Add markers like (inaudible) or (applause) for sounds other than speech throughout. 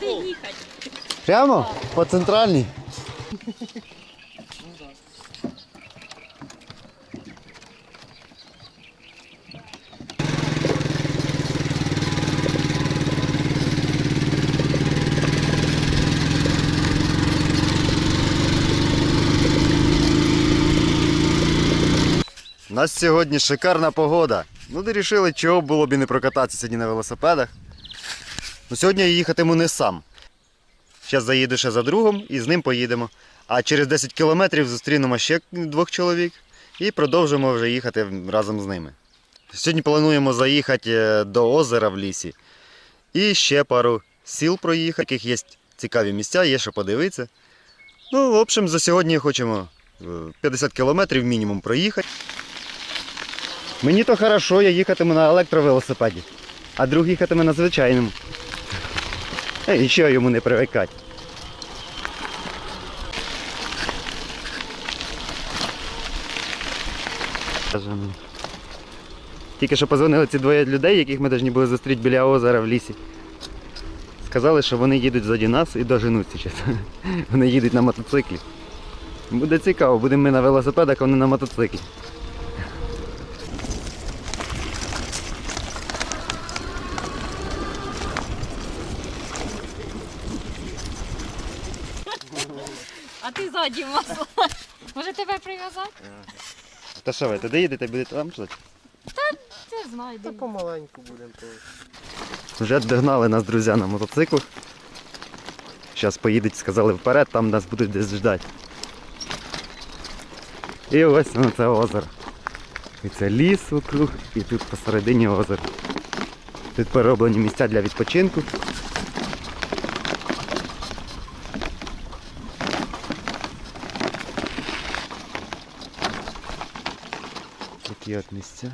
Куди їхати? Прямо? По центральній? У нас сьогодні шикарна погода. Ну, де рішили, чого було б і не прокататися сьогодні на велосипедах. Ну, сьогодні я їхатиму не сам. Зараз заїду ще за другом і з ним поїдемо. А через 10 кілометрів зустрінемо ще двох чоловік і продовжимо вже їхати разом з ними. Сьогодні плануємо заїхати е, до озера в лісі. І ще пару сіл проїхати, яких є цікаві місця, є що подивитися. Ну, в общем, за сьогодні хочемо е, 50 кілометрів мінімум проїхати. Мені то хорошо, я їхатиму на електровелосипеді, а друг їхатиме на звичайному. Е, (laughs) І що йому не привикати. Тільки що позвонили ці двоє людей, яких ми повинні були зустріти біля озера в лісі. Сказали, що вони їдуть ззаді нас і доженуться зараз. (laughs) Вони їдуть на мотоциклі. Буде цікаво, будемо ми на велосипедах, а вони на мотоциклі. А ти ззаді масло. Може тебе прив'язати? Та що ви, туди їдете, будете там ждати? Це знаю. Та помаленьку будемо то. Вже догнали нас друзі на мотоциклах. Зараз поїдуть, сказали вперед, там нас будуть десь ждати. І ось воно це озеро. І це ліс вокруг, і тут посередині озеро. Тут перероблені місця для відпочинку. Такі от місця.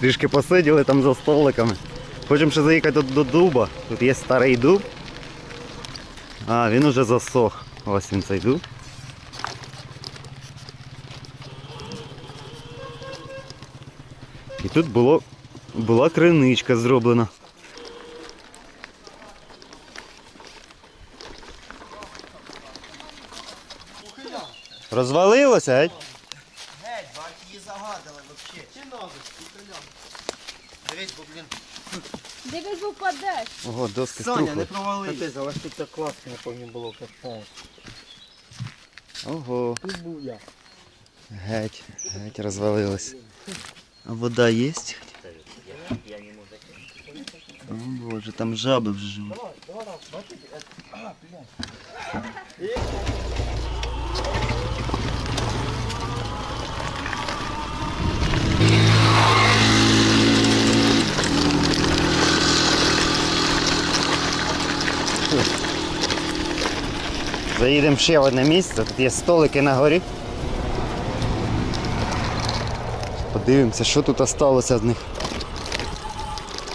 Трішки посиділи там за столиками. Хочемо ще заїхати тут до дуба. Тут є старий дуб. А, він уже засох. Ось він цей дуб. І тут було, була криничка зроблена. Розвалилося? Геть, Дивись, впадеш. Ого, доски Саня, не струхли. провали. Ти, але ж тут так класно, повинен було капати. Ого, Тут був я. геть, геть розвалилось. А вода є? О боже, там жаби вже живуть. Заїдемо ще в одне місце, тут є столики на горі. Подивимося, що тут осталося з них.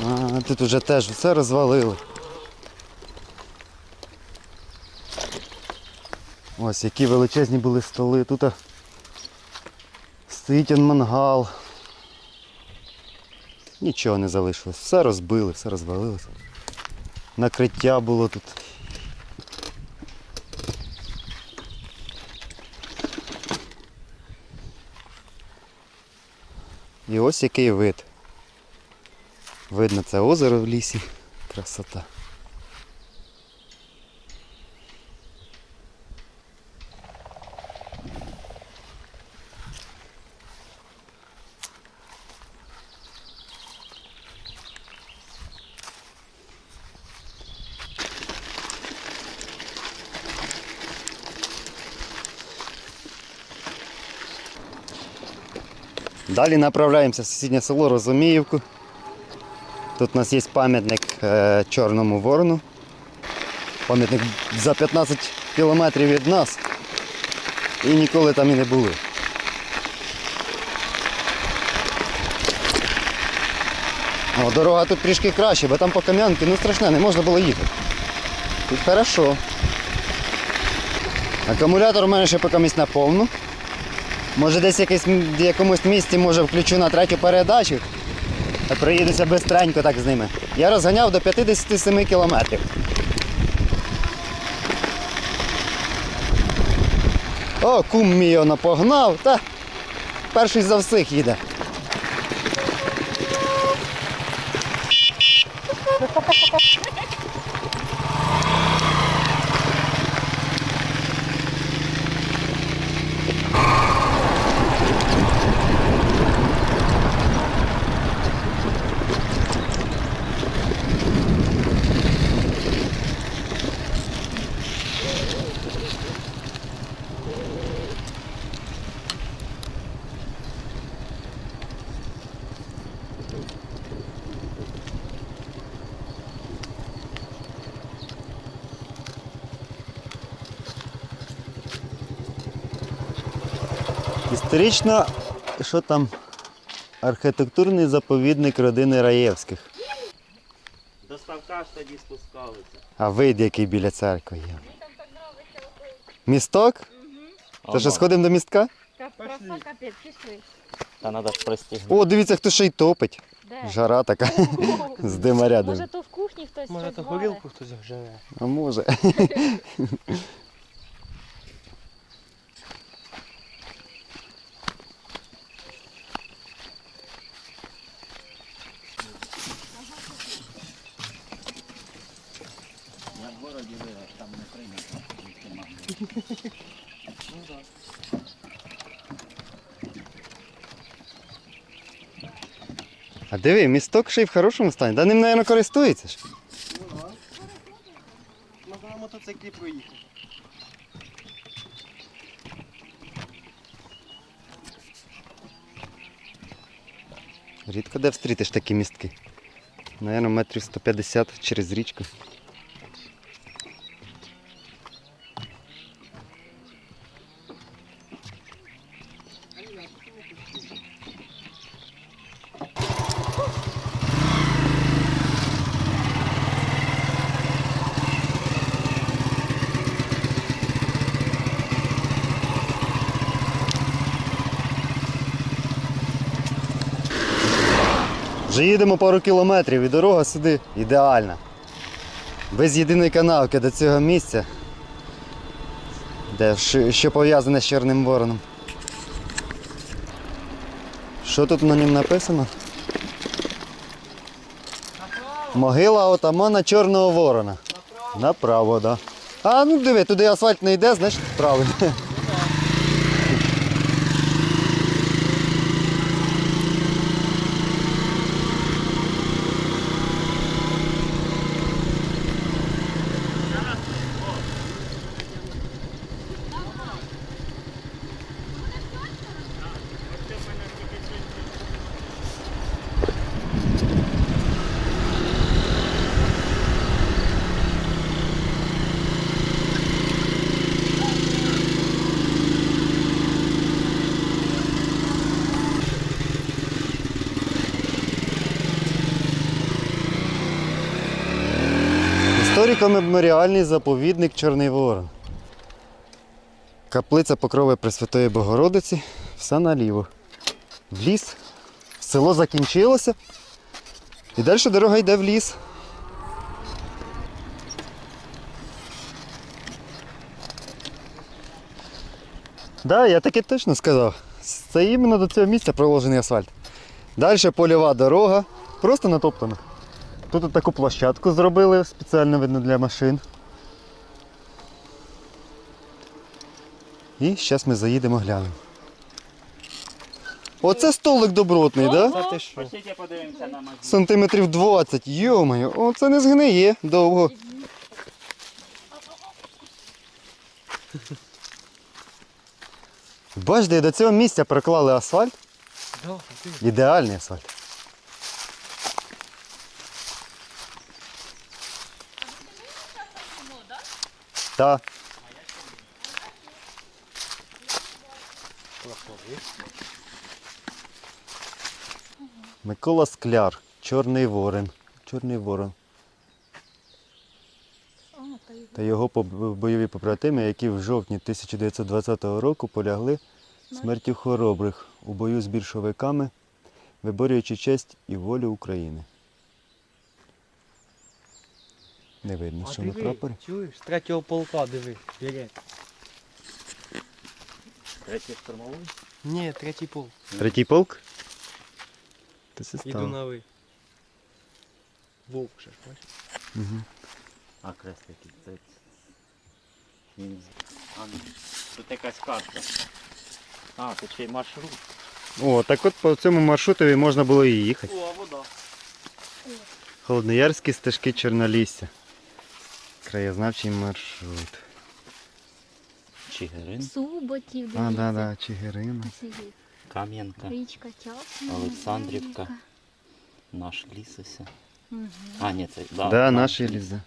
А, тут вже теж все розвалили. Ось які величезні були столи. Тут стоїть мангал. Нічого не залишилось. Все розбили, все розвалилося. Накриття було тут. І ось який вид. Видно це озеро в лісі. Красота. Далі направляємося в сусіднє село Розуміївку. Тут у нас є пам'ятник е, Чорному ворону. Пам'ятник за 15 кілометрів від нас. і ніколи там і не були. О, дорога тут трішки краще, бо там по кам'янки ну страшне, не можна було їхати. Тут хорошо. Акумулятор у мене ще поки місць на повну. Може десь в якомусь місці може включу на третю передачу. Та приїдуся бистренько так з ними. Я розганяв до 57 кілометрів. О, кум мій воно погнав, та перший за всіх їде. Історично, що там? Архітектурний заповідник родини Раєвських. До ставка ж тоді спускалися. А вид, який біля церкви є. Місток? То що сходимо до містка? Краса капець, пішли. Та треба ж пристігнути. О, дивіться, хто ще й топить. Де? Жара така з димарядом. Може то в кухні хтось Може, то горілку хтось живе. А може. (laughs) А диви, місток ще й в хорошому стані. Да ним, мабуть, користується ж. Можна на мотоциклі проїхати. Рідко де встрітиш такі містки. Наверно, метрів 150 через річку. Вже їдемо пару кілометрів і дорога сюди ідеальна. Без єдиної канавки до цього місця, де що, пов'язане з Чорним Вороном. Що тут на ньому написано? Могила отамана Чорного Ворона. Направо, так. Да. А, ну диви, туди асфальт не йде, значить правильно. Історико-меморіальний заповідник Чорний Ворон. Каплиця Покрови Пресвятої Богородиці, все наліво. В ліс. Село закінчилося. І далі дорога йде в ліс. Так, да, я таки точно сказав. Це іменно до цього місця проложений асфальт. Далі польова дорога, просто натоптана. Тут от таку площадку зробили спеціально видно для машин. І зараз ми заїдемо глянемо. Оце столик добротний, так? Да? Подивимося на магазин? Сантиметрів 20. Йомаю, о, це не згниє довго. Бачите, до цього місця приклали асфальт. Ідеальний асфальт. Так. Микола Скляр, Чорний Ворон. Чорний Ворон. Та його бойові побратими, які в жовтні 1920 року полягли смертю хоробрих у бою з більшовиками, виборюючи честь і волю України. Не видно, А що на прапорі. чуєш? З третього полка диви. Бере. Третій штурмовий? Ні, третій полк. Третій полк? Та це І стало. Дунави. Вовк ще ж, бачиш? Угу. А, крест який. Це... А, ну, тут якась карта. А, тут ще й маршрут. О, так от по цьому маршрутові можна було і їхати. О, вода. Холодноярські стежки Чорнолісся. Краєзнавчий маршрут. Чигирин, Суботів, А, дивіться. да, да, Чигирина. Офігеть. Кам'янка, Річка Часна. Олександрівка. наш ліс ось. Угу. А, ні, це да, Да, наш наші ліс. ліси.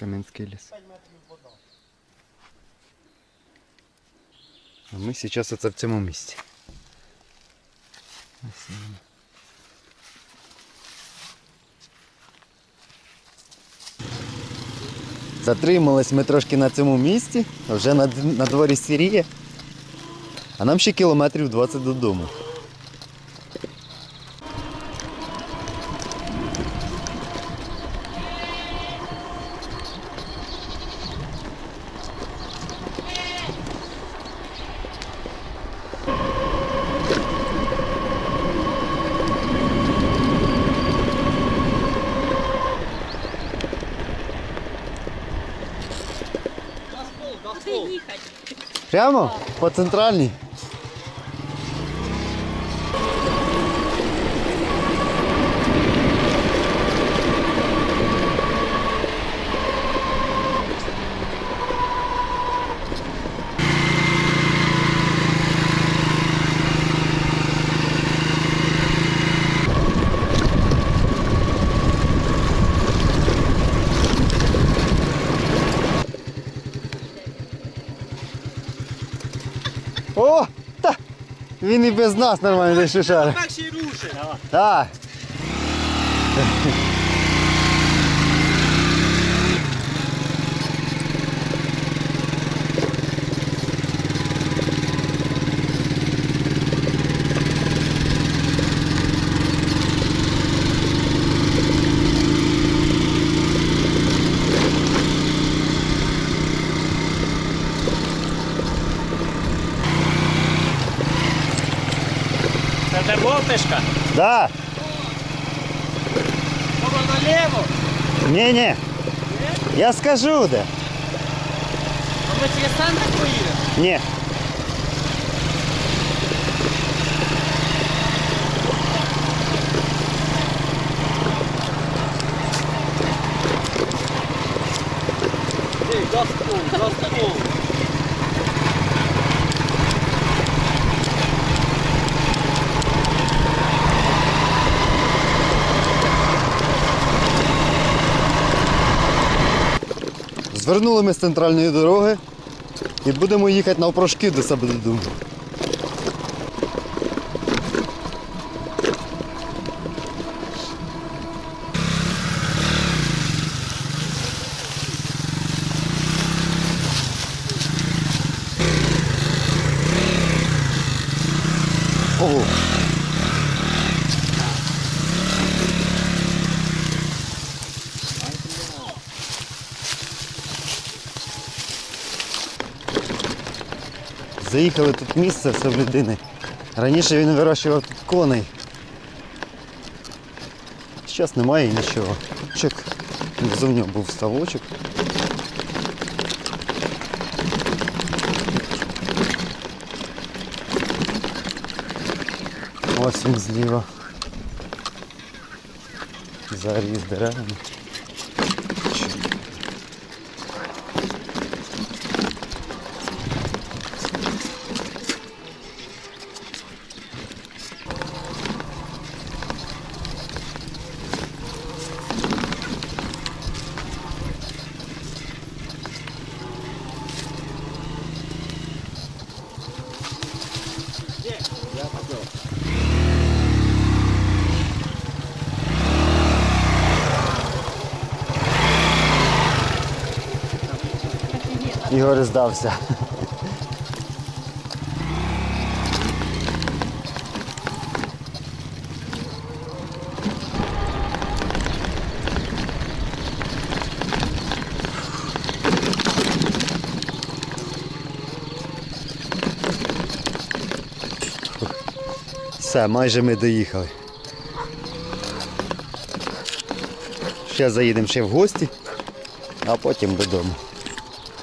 Кам'янський ліс. 5 метрів вода. А ми зараз оце в цьому місці. Ось Затримались ми трошки на цьому місці, вже на, на дворі сіріє. А нам ще кілометрів 20 додому. Куди їхати? Прямо по центральній. О! Та! Він і без нас нормально десь шишає. Рушить. Так. Це де болтишка? Да. Воно наліво. Ні, ні. Я скажу де. А ми через центр поїдемо. Ні. Звернули ми з центральної дороги і будемо їхати навпрошки до себе додому. Заїхали тут місце все в людини. Раніше він вирощував тут коней. Зараз немає нічого. Чек. Внизу в нього був ставочок. Ось він зліва. Заріз деревами. Ігор здався. Все, майже ми доїхали. Ще заїдемо ще в гості, а потім додому.